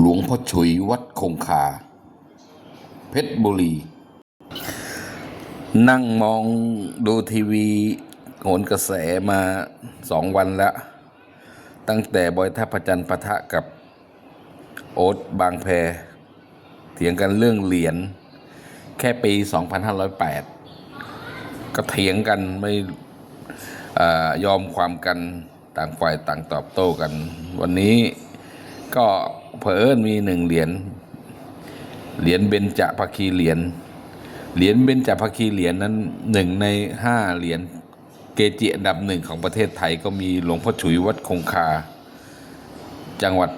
หลวงพ่อฉุยวัดคงคา เพชรบุรี นั่งมองดูทีวีโหนกระแสมาสองวันแล้ว ตั้งแต่บอยท่าประจันทร์ปะทะกับโอ๊ตบางแพเถียงกันเรื่องเหรียญแค่ปี 2508 ก็เถียงกันไม่อยอมความกันต่างฝ่ายต่างตอบโต้กัน วันนี้ก็ เผอิญมีหนึ่งเหรียญเหรียญเบญจภคีเหรียญเหรียญเบญจภคีเหรียญนั้นหนึ่งในห้าเหรียญเกจิอันดับหนึ่งของประเทศไทยก็มีหลวงพ่อฉุยวัดคงคา จังหวัด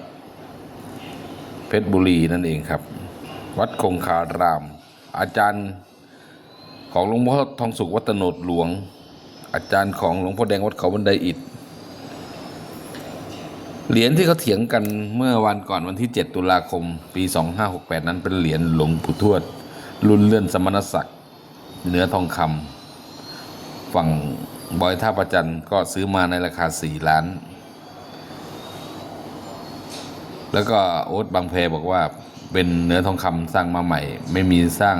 เพชรบุรีนั่นเองครับ วัดคงคาราม อาจารย์ของหลวงพ่อทองสุขวัดตโนดหลวง อาจารย์ของหลวงพ่อแดงวัดเขาบันไดอิฐ เหรียญที่เขาเถียงกันเมื่อวันก่อนวันที่ 7 ตุลาคม ปี 2568 นั้นเป็นเหรียญหลวงปู่ทวด รุ่นเลื่อนสมณศักดิ์เนื้อทองคำฝั่งบอยท่าประจันก็ซื้อมาในราคา 4 ล้าน แล้วก็โอ๊ตบางแพบอกว่าเป็นเนื้อทองคำสร้างมาใหม่ ไม่มีสร้าง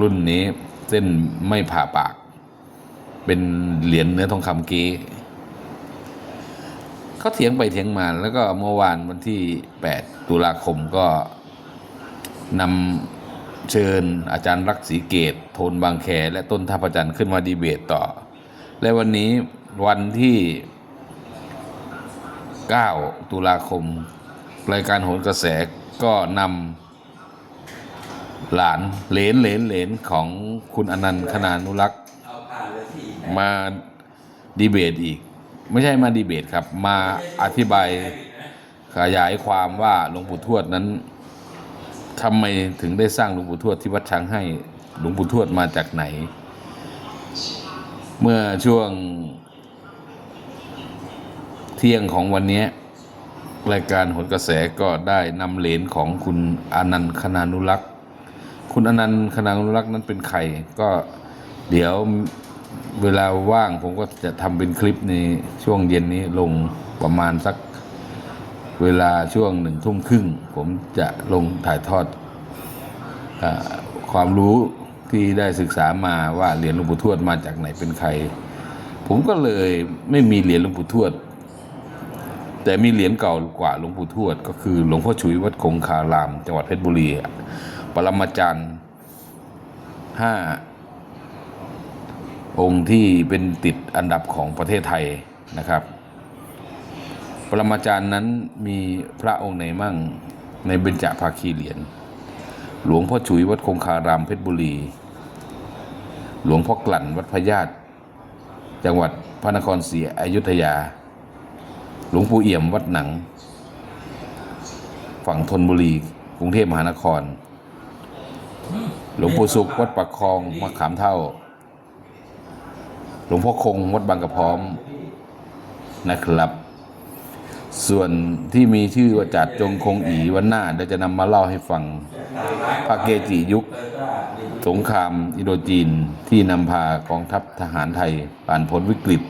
รุ่นนี้เส้นไม่ผ่าปาก เป็นเหรียญเนื้อทองคำเก๊ เขาเถียงไปเถียงมา แล้วก็เมื่อวานวันที่ 8 ตุลาคมก็นำเชิญอาจารย์รักษรีเกต โทนบางแค และต้นท่าประจันทร์ขึ้นมาดีเบตต่อ และวันนี้วันที่ 9 ตุลาคม รายการโหนกระแสก็นำหลานเหลนเหลนเหลนของคุณอนันต์คณานุรักษ์มาดีเบตอีก ไม่ใช่มาดีเบตครับ มาอธิบายขยายความว่าหลวงปู่ทวดนั้นทำไมถึงได้สร้างหลวงปู่ทวดที่วัดช้างให้หลวงปู่ทวดมาจากไหน เมื่อช่วงเที่ยงของวันนี้รายการหนกระแสก็ได้นำเหรนของคุณอนันต์คณานุรักษ์ คุณอนันต์คณานุรักษ์นั้นเป็นใครก็เดี๋ยว เวลาว่างผมก็จะทำเป็นคลิปในช่วงเย็นนี้ลงประมาณสักเวลาช่วงหนึ่งทุ่มครึ่ง ผมจะลงถ่ายทอดอความรู้ที่ได้ศึกษามาว่าเหรียญหลวงปู่ทวดมาจากไหนเป็นใคร ผมก็เลยไม่มีเหรียญหลวงปู่ทวด แต่มีเหรียญเก่ากว่าหลวงปู่ทวด ก็คือหลวงพ่อฉุยวัดคงคาราม จังหวัดเพชรบุรี ปรมาจารย์ห้า องค์ที่เป็นติดอันดับของประเทศไทยนะครับ ปรมาจารย์นั้นมีพระองค์ไหนมั่งในเบญจภาคีเหรียญหลวงพ่อฉุยวัดคงคารามเพชรบุรี หลวงพ่อกลั่นวัดพญาตจังหวัดพระนครศรีอยุธยา หลวงปู่เอี่ยมวัดหนัง ฝั่งธนบุรี กรุงเทพมหานคร หลวงปู่สุขวัดปักคลองมะขามเท่า หลวงพ่อคงวัดบางกระพร้อมนะครับ ส่วนที่มีชื่อว่าจัดจงคงอีวันหน้าเดี๋ยวจะนำมาเล่าให้ฟังพระเกจิยุค สงครามอิโดจีนที่นำพากองทัพทหารไทยผ่านพ้นวิกฤต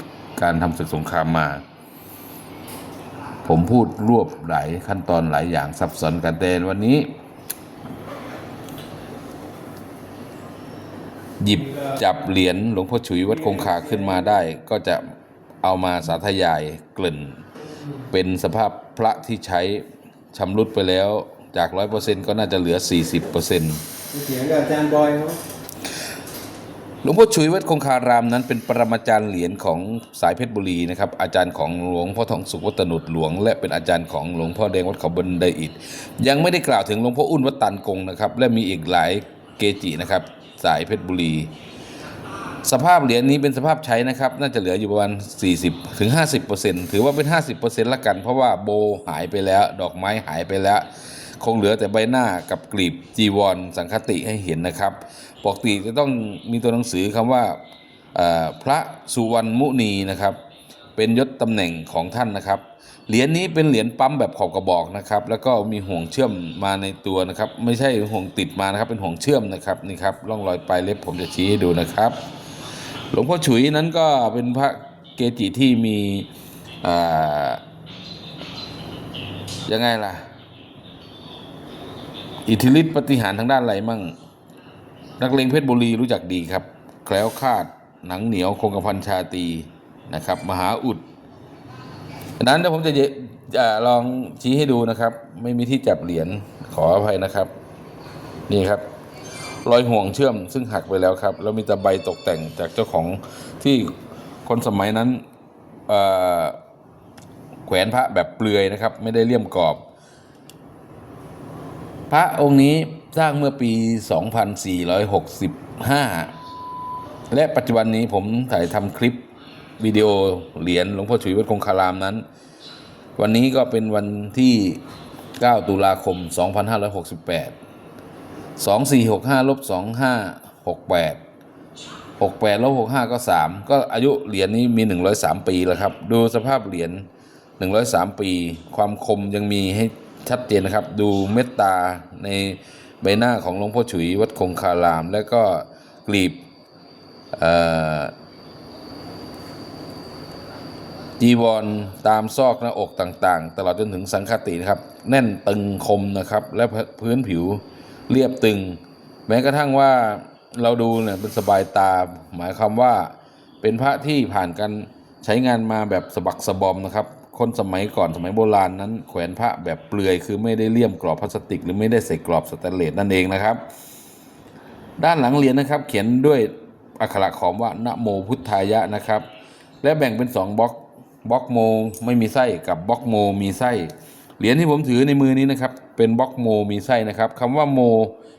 การทำศึกสงครามมา ผมพูดรวบหลายขั้นตอนหลายอย่างซับซ้อนกันแต่วันนี้ หยิบจับเหรียญหลวงพ่อฉุยวัดคงคาขึ้นมาได้ ก็จะเอามาสาธยายเกลิ่น เป็นสภาพพระที่ใช้ชำรุดไปแล้วจาก 100%ก็น่าจะเหลือ 40%เถียงกับอาจารย์บอยเขาหลวงพ่อฉุยวัดคงคารามนั้นเป็นปรมาจารย์เหรียญของสายเพชรบุรีนะครับอาจารย์ของหลวงพ่อทองสุขวัตนุดหลวง และเป็นอาจารย์ของหลวงพ่อแดงวัดเขาบันไดอิฐยังไม่ได้กล่าวถึงหลวงพ่ออุ่นวัดตันกงนะครับและมีอีกหลายเกจินะครับ สายเพชรบุรี สภาพเหรียญนี้เป็นสภาพใช้นะครับ น่าจะเหลืออยู่ประมาณ 40ถึง50%ถือว่าเป็น 50%ละกัน เพราะว่าโบหายไปแล้ว ดอกไม้หายไปแล้ว คงเหลือแต่ใบหน้ากับกลีบจีวร สังคติให้เห็นนะครับปกติจะต้องมีตัวหนังสือคำว่าพระสุวรรณมุนีนะครับ เป็นยศตำแหน่งของท่านนะครับ เหรียญนี้เป็นเหรียญปั๊มแบบขอบกระบอกนะครับ แล้วก็มีห่วงเชื่อมมาในตัวนะครับ ไม่ใช่ห่วงติดมานะครับ เป็นห่วงเชื่อมนะครับนี่ครับร่องรอยปลายเล็บผมจะชี้ให้ดูนะครับ หลวงพ่อฉุยนั้นก็เป็นพระเกจิที่มียังไงล่ะ อิทธิฤทธิปฏิหารทางด้านอะไรมั่ง นักเลงเพชรบุรีรู้จักดีครับ แคล้วคลาดหนังเหนียวคงกระพันชาตีนะครับ มหาอุด ดังนั้นเดี๋ยวผมจะจะลองชี้ให้ดูนะครับ ไม่มีที่จับเหรียญขออภัยนะครับ นี่ครับ รอยห่วงเชื่อมซึ่งหักไปแล้วครับ แล้วมีตะไบตกแต่งจากเจ้าของที่คนสมัยนั้นแขวนพระแบบเปลือยนะครับ ไม่ได้เลี่ยมกรอบ พระองค์นี้สร้างเมื่อปี 2465 และปัจจุบันนี้ผมถ่ายทำคลิป วิดีโอเหรียญหลวงพ่อฉุยวัดคงคารามนั้น วันนี้ก็เป็นวันที่ 9 ตุลาคม 2568 2465ลบ2568 68ลบ65 ก็ 3 ก็อายุเหรียญนี้มี 103 ปีแล้วครับ ดูสภาพเหรียญ103 ปี ความคมยังมีให้ชัดเจนนะครับ ดูเมตตาในใบหน้าของหลวงพ่อฉุยวัดคงคาราม และก็กลีบเอ่อ จีวรตามซอกหน้าอกต่างๆ ตลอดจนถึงสังคตินะครับ แน่นตึงคมนะครับ และพื้นผิวเรียบตึง แม้กระทั่งว่าเราดูเนี่ยเป็นสบายตา หมายความว่าเป็นพระที่ผ่านการใช้งานมาแบบสบักสบอมนะครับ คนสมัยก่อนสมัยโบราณนั้น แขวนพระแบบเปลือยคือไม่ได้เลี่ยมกรอบพลาสติก หรือไม่ได้ใส่กรอบสแตนเลสนั่นเองนะครับ ด้านหลังเหรียญนะครับ เขียนด้วยอักขระขอมว่านะโมพุทธายะนะครับ และแบ่งเป็นสองบล็อก บล็อกโมไม่มีไส้กับบล็อกโมมีไส้เหรียญที่ผมถือในมือนี้นะครับเป็นบล็อกโมมีไส้นะครับคำว่าโม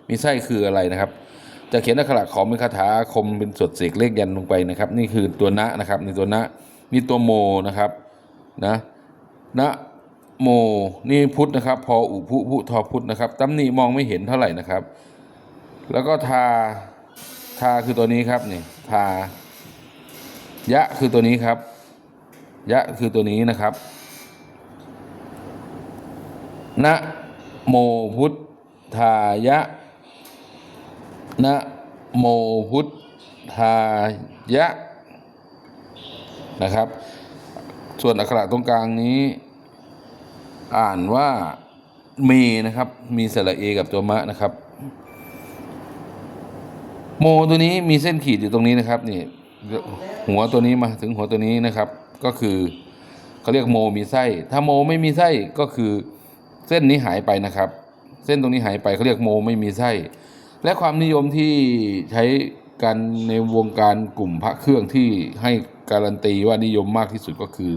มีไส้คืออะไรนะครับ จะเขียนอักขระขอมเป็นคาถาคมเป็นสวดเสกเลขยันลงไปนะครับ นี่คือตัวนะนะครับในตัวนะนี่ตัวโมนะครับนะนะโมนี่พุทธนะครับ พออุพุพุทอพุทธนะครับตำหนิมองไม่เห็นเท่าไหร่นะครับ แล้วก็ทาทาคือตัวนี้ครับนี่ทายะคือตัวนี้ครับ ยะคือตัวนี้นะครับนะโมพุทธายะนะโมพุทธายะนะครับ ส่วนอักขระตรงกลางนี้ อ่านว่าเมนะครับ มีสระเอกับตัวมะนะครับ โมตัวนี้มีเส้นขีดอยู่ตรงนี้นะครับนี่ หัวตัวนี้มาถึงหัวตัวนี้นะครับ ก็คือเขาเรียกโมมีไส้ ถ้าโมไม่มีไส้ก็คือเส้นนี้หายไปนะครับ เส้นตรงนี้หายไปเขาเรียกโมไม่มีไส้ และความนิยมที่ใช้กันในวงการกลุ่มพระเครื่องที่ให้การันตีว่านิยมมากที่สุดก็คือ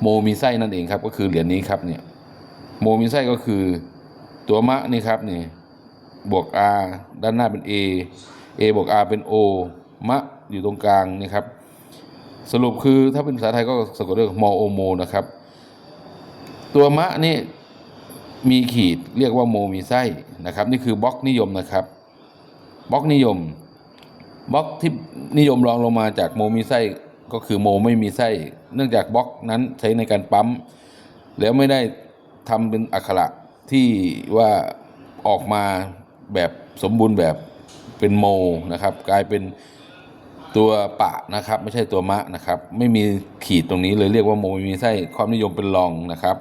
โมมีไส้นั่นเองครับ ก็คือเหรียญนี้ครับเนี่ยโมมีไส้ก็คือตัวมะนี่ครับนี่บวก r ด้านหน้าเป็น a a บวก r เป็น o มะ อยู่ตรงกลางนี่ครับ สรุปคือถ้าเป็นภาษาไทยก็สะกดด้วยมโอโมนะครับ ตัวมะนี่มีขีดเรียกว่าโมมีไส้นะครับ นี่คือบล็อกนิยมนะครับบล็อกนิยมบล็อกที่นิยมรองลงมาจากโมมีไส้ก็คือโมไม่มีไส้ เนื่องจากบล็อกนั้นใช้ในการปั๊ม แล้วไม่ได้ทำเป็นอักขระที่ว่าออกมาแบบสมบูรณ์แบบเป็นโมนะครับ กลายเป็น ตัวปะนะครับ ไม่ใช่ตัวมะนะครับ ไม่มีขีดตรงนี้เลยเรียกว่าโมไม่มีไส้ความนิยมเป็นรองนะครับ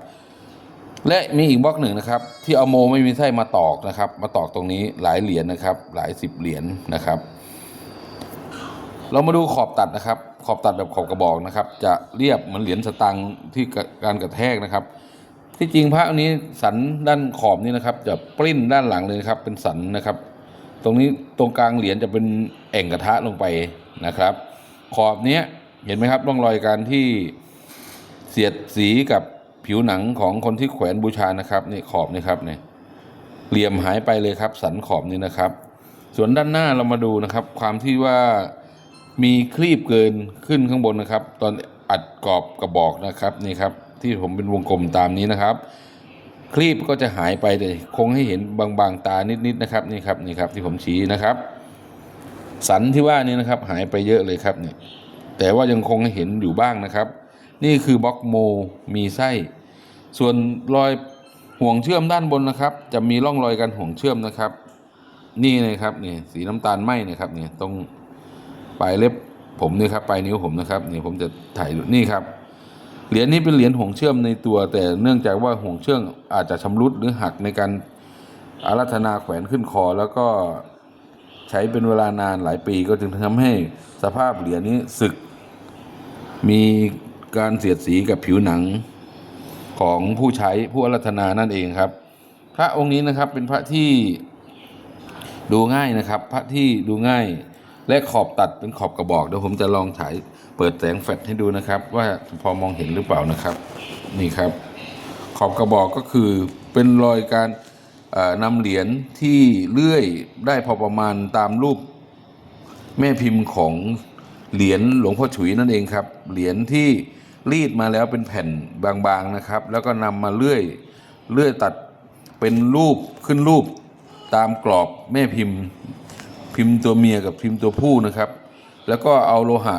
และมีอีกบล็อกหนึ่งนะครับ ที่เอาโมไม่มีไส้มาตอกนะครับ มาตอกตรงนี้หลายเหรียญนะครับ หลายสิบเหรียญนะครับ เรามาดูขอบตัดนะครับ ขอบตัดแบบขอบกระบอกนะครับ จะเรียบเหมือนเหรียญสตังค์ที่การกระแทกนะครับ ที่จริงพระอันนี้สันด้านขอบนี่นะครับ จะปริ้นด้านหลังเลยนะครับ เป็นสันนะครับ ตรงนี้ตรงกลางเหรียญจะเป็นแอ่งกระทะลงไป นะครับ ขอบเนี้ยเห็นไหมครับร่องรอยการที่เสียดสีกับผิวหนังของคนที่แขวนบูชานะครับนี่ขอบนี่ครับเนี่ยเหลี่ยมหายไปเลยครับ สันขอบนี่นะครับ ส่วนด้านหน้าเรามาดูนะครับ ความที่ว่ามีคลีบเกินขึ้นข้างบนนะครับ ตอนอัดกรอบกระบอกนะครับนี่ครับ ที่ผมเป็นวงกลมตามนี้นะครับ คลีบก็จะหายไปเลยคงให้เห็นบางๆตานิดๆนะครับนี่ครับนี่ครับที่ผมชี้นะครับ สันที่ว่านี่นะครับหายไปเยอะเลยครับเนี่ยแต่ว่ายังคงเห็นอยู่บ้างนะครับ นี่คือบล็อกโมมีไส้ ส่วนรอยห่วงเชื่อมด้านบนนะครับ จะมีร่องรอยการห่วงเชื่อมนะครับ นี่นะครับนี่สีน้ำตาลไหมนะครับเนี่ยตรงปลายเล็บผมนี่ครับปลายนิ้วผมนะครับนี่ผมจะถ่ายนี่ครับเหรียญนี้เป็นเหรียญห่วงเชื่อมในตัว แต่เนื่องจากว่าห่วงเชื่อมอาจจะชำรุดหรือหักในการอารัธนาแขวนขึ้นคอแล้วก็ ใช้เป็นเวลานานหลายปีก็จึงทำให้สภาพเหรียญนี้สึก มีการเสียดสีกับผิวหนังของผู้ใช้ผู้อารัธนานั่นเองครับ พระองค์นี้นะครับเป็นพระที่ดูง่ายนะครับ พระที่ดูง่ายและขอบตัดเป็นขอบกระบอกเดี๋ยวผมจะลองฉายเปิดแสงแฟลชให้ดูนะครับ ว่าพอมองเห็นหรือเปล่านะครับ นี่ครับ ขอบกระบอกก็คือเป็นรอยการ นำเหรียญที่เลื่อยได้พอประมาณตามรูปแม่พิมพ์ของเหรียญหลวงพ่อฉุยนั่นเองครับ เหรียญที่รีดมาแล้วเป็นแผ่นบางๆนะครับ แล้วก็นำมาเลื่อยเลื่อยตัดเป็นรูปขึ้นรูปตามกรอบแม่พิมพ์ พิมพ์ตัวเมียกับพิมพ์ตัวผู้นะครับ แล้วก็เอาโลหะ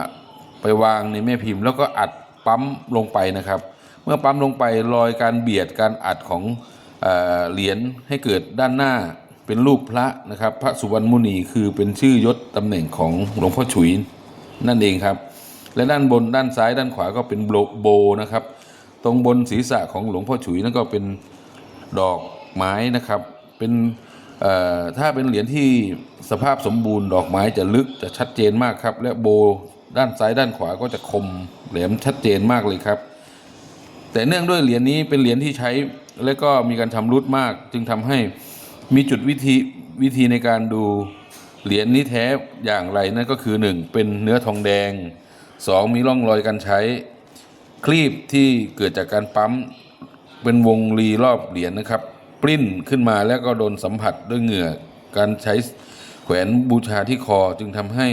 ไปวางในแม่พิมพ์ แล้วก็อัดปั๊มลงไปนะครับ เมื่อปั๊มลงไปรอยการเบียดการอัดของ เหรียญให้เกิดด้านหน้าเป็นรูปพระนะครับ พระสุวรรณมุนีคือเป็นชื่อยศตำแหน่งของหลวงพ่อฉุยนั่นเองครับ และด้านบนด้านซ้ายด้านขวาก็เป็นโบโบนะครับ ตรงบนศีรษะของหลวงพ่อฉุยนั่นก็เป็นดอกไม้นะครับ เป็นถ้าเป็นเหรียญที่สภาพสมบูรณ์ดอกไม้จะลึกจะชัดเจนมากครับ และโบด้านซ้ายด้านขวาก็จะคมแหลมชัดเจนมากเลยครับ แต่เนื่องด้วยเหรียญนี้เป็นเหรียญที่ใช้ และก็มีการทำรุดมาก จึงทำให้มีจุดวิธีวิธีในการดูเหรียญนี้แท้อย่างไรนั่นก็คือหนึ่งเป็นเนื้อทองแดงสองมีร่องรอยการใช้ คลีบที่เกิดจากการปั๊มเป็นวงรีรอบเหรียญนะครับ ปริ้นขึ้นมาแล้วก็โดนสัมผัสด้วยเหงื่อการใช้แขวนบูชาที่คอจึงทำให้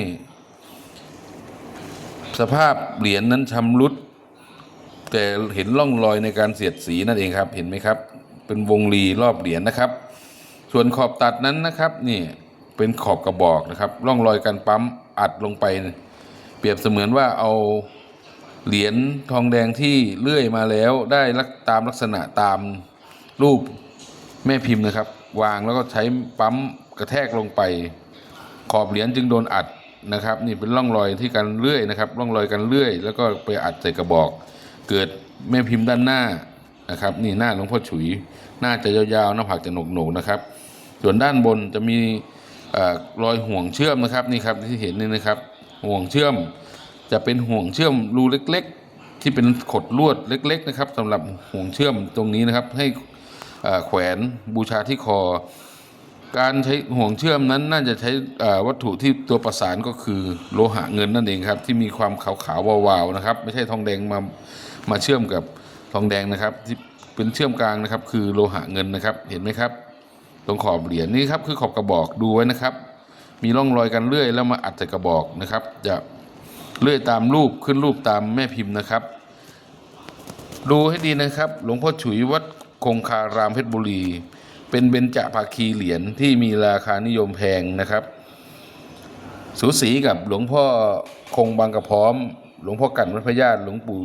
สภาพเหรียญนั้นชำรุด แต่เห็นร่องรอยในการเสียดสีนั่นเองครับ เห็นไหมครับ เป็นวงรีรอบเหรียญนะครับ ส่วนขอบตัดนั้นนะครับนี่เป็นขอบกระบอกนะครับร่องรอยการปั๊มอัดลงไป เปรียบเสมือนว่าเอาเหรียญทองแดงที่เลื่อยมาแล้วได้ลักตามลักษณะตามรูปแม่พิมพ์นะครับ วางแล้วก็ใช้ปั๊มกระแทกลงไป ขอบเหรียญจึงโดนอัดนะครับ นี่เป็นร่องรอยที่การเลื่อยนะครับ ร่องรอยการเลื่อย แล้วก็ไปอัดใส่กระบอก เกิดแม่พิมพ์ด้านหน้านะครับ นี่หน้าหลวงพ่อฉุย หน้าจะยาวๆหน้าผากจะหนกๆนะครับ ส่วนด้านบนจะมีอรอยห่วงเชื่อมนะครับนี่ครับที่เห็นนี่นะครับ ห่วงเชื่อมจะเป็นห่วงเชื่อมรูเล็ก ๆ ที่เป็นขดลวดเล็ก ๆ นะครับสำหรับห่วงเชื่อมตรงนี้นะครับ ให้แขวนบูชาที่คอ การใช้ห่วงเชื่อมนั้นน่าจะใช้วัตถุที่ตัวประสานก็คือโลหะเงินนั่นเองครับ ที่มีความขาวๆวาวๆนะครับ ไม่ใช่ทองแดงมา มาเชื่อมกับทองแดงนะครับ ที่เป็นเชื่อมกลางนะครับ คือโลหะเงินนะครับ เห็นไหมครับ ตรงขอบเหรียญนี่ครับคือขอบกระบอกดูไว้นะครับ มีร่องรอยกันเลื่อยแล้วมาอัดใส่กระบอกนะครับ จะเลื่อยตามรูปขึ้นรูปตามแม่พิมพ์นะครับ ดูให้ดีนะครับ หลวงพ่อฉุยวัดคงคารามเพชรบุรี เป็นเบญจภาคีเหรียญที่มีราคานิยมแพงนะครับ สูสีกับหลวงพ่อคงบางกระพร้อม หลวงพ่อกันวัดพระญาติหลวงปู่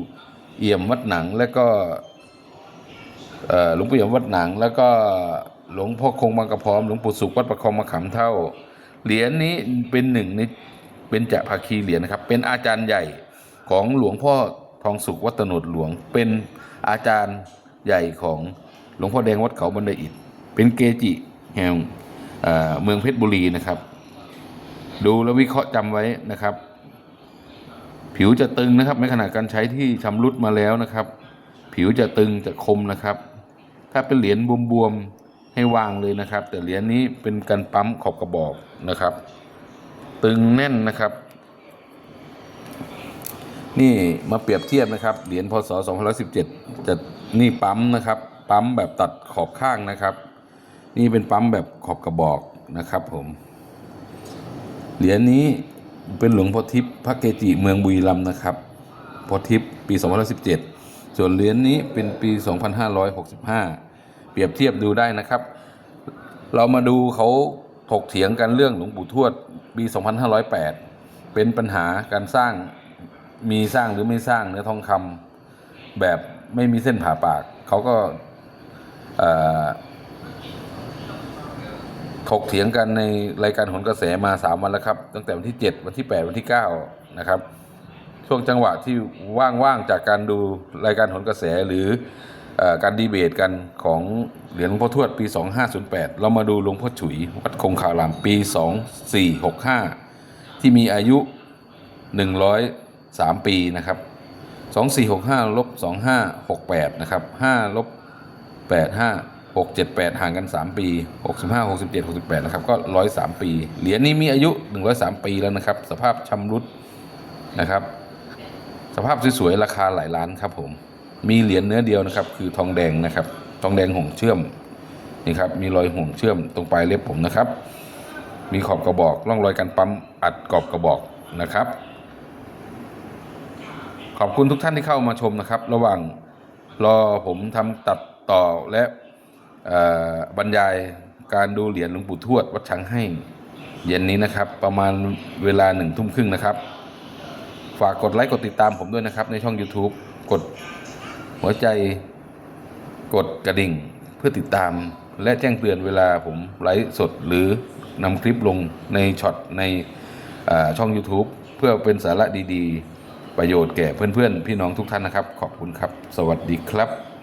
เอี่ยมวัดหนังและก็หลวงปู่เอี่ยมวัดหนัง แล้วก็หลวงพ่อคงบางกระพร้อมหลวงปู่สุขวัดประคองมะขามเท่า เหรียญนี้เป็นหนึ่งในเป็นจะภาคีเหรียญนะครับ เป็นอาจารย์ใหญ่ของหลวงพ่อทองสุขวัดตโนดหลวง เป็นอาจารย์ใหญ่ของหลวงพ่อแดงวัดเขาบันไดอิฐเป็นเกจิแห่งเอ่อเมืองเพชรบุรีนะครับ ดูแล้ววิเคราะห์จำไว้นะครับ ผิวจะตึงนะครับในขณะการใช้ที่ชำรุดมาแล้วนะครับ ผิวจะตึงจะคมนะครับ ถ้าเป็นเหรียญบวมๆให้วางเลยนะครับ แต่เหรียญนี้เป็นการปั๊มขอบกระบอกนะครับ ตึงแน่นนะครับ นี่มาเปรียบเทียบนะครับเหรียญพศ2517จะนี่ปั๊มนะครับ ปั๊มแบบตัดขอบข้างนะครับ นี่เป็นปั๊มแบบขอบกระบอกนะครับ ผมเหรียญนี้ เป็นหลวงพ่อทิพย์พระเกจิเมืองบุรีรัมย์นะครับพ่อทิพย์ปี2517 ส่วนเหรียญนี้เป็นปี 2565 เปรียบเทียบดูได้นะครับ เรามาดูเขาถกเถียงกันเรื่องหลวงปู่ทวดปี 2508 เป็นปัญหาการสร้างมีสร้างหรือไม่สร้างเนื้อทองคำแบบไม่มีเส้นผ่าปาก เขาก็เอ่อ ถกเถียงกันในรายการหนกระแสมา 3 วันแล้วครับ ตั้งแต่วันที่ 7 วันที่ 8 วันที่ 9 นะครับ ช่วงจังหวะที่ว่างๆจากการดูรายการหนกระแสหรือเอ่อการดีเบตกันของเหรียญหลวงพ่อทวดปี 2508 เรามาดูหลวงพ่อฉุย วัดคงคารามปี 2465 ที่มีอายุ 103 ปีนะครับ 2465ลบ2568 นะครับ5ลบ85 678 ห่างกัน 3 ปี 65 67 68นะครับก็103 ปี เหรียญนี้มีอายุ 103 ปีแล้วนะครับ สภาพชำรุดนะครับ สภาพสวยๆราคาหลายล้านครับผมมีเหรียญเนื้อเดียวนะครับ คือทองแดงนะครับ ทองแดงห่วงเชื่อมนี่ครับมีรอยห่วงเชื่อมตรงปลายเล็บผมนะครับ มีขอบกระบอกร่องรอยการปั๊มอัดกรอบกระบอกนะครับ ขอบคุณทุกท่านที่เข้ามาชมนะครับ ระหว่างรอผมทำตัดต่อและ บรรยายการดูเหรียญหลวงปู่ทวดวัดช้างให้เย็นนี้นะครับ ประมาณเวลาหนึ่งทุ่มครึ่งนะครับ ฝากกดไลค์กดติดตามผมด้วยนะครับในช่อง YouTube กดหัวใจกดกระดิ่งเพื่อติดตามและแจ้งเตือนเวลาผมไลฟ์สดหรือนำคลิปลงในช็อตในช่อง YouTube เพื่อเป็นสาระดี ๆ ประโยชน์แก่เพื่อนๆ พี่น้องทุกท่านนะครับ ขอบคุณครับ สวัสดีครับ